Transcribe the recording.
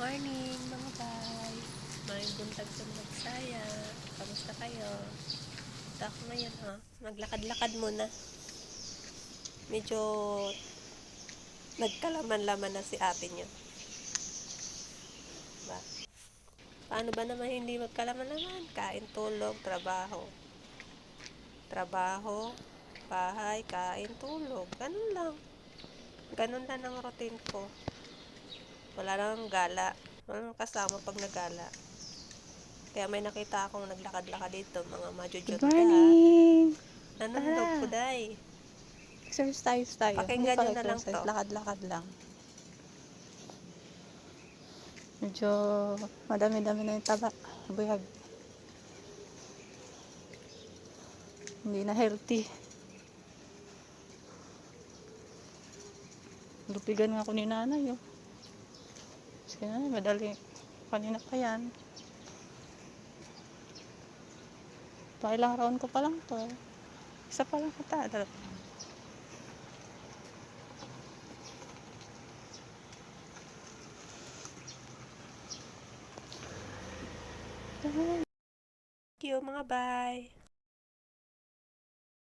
Morning mga bay. May buntag sa mga Bisaya. Kamusta kayo? Ito ako ngayon ha. Maglakad-lakad muna. Medyo nagkalaman-laman na si ate niyo. Ba? Paano ba naman hindi magkalaman-laman? Kain, tulog, trabaho. Trabaho, bahay, kain, tulog. Ganun lang. Ganun lang ang routine ko. Wala nang gala. Walang kasama pag nagala. Kaya may nakita akong naglakad-lakad dito, mga majujud Good morning! Nanundog Tara. ko, day. Exercise tayo. Pakinggan nyo na lang to. Lakad-lakad lang. Medyo madami-dami na yung taba. Buyag. Hindi na healthy. Lupigan nga ako ni nanay. Oh. Nanay, madali. Kanina pa yan. Pailang round ko pa lang to. Isa pa lang kata. Dalawa. Thank you, mga bye.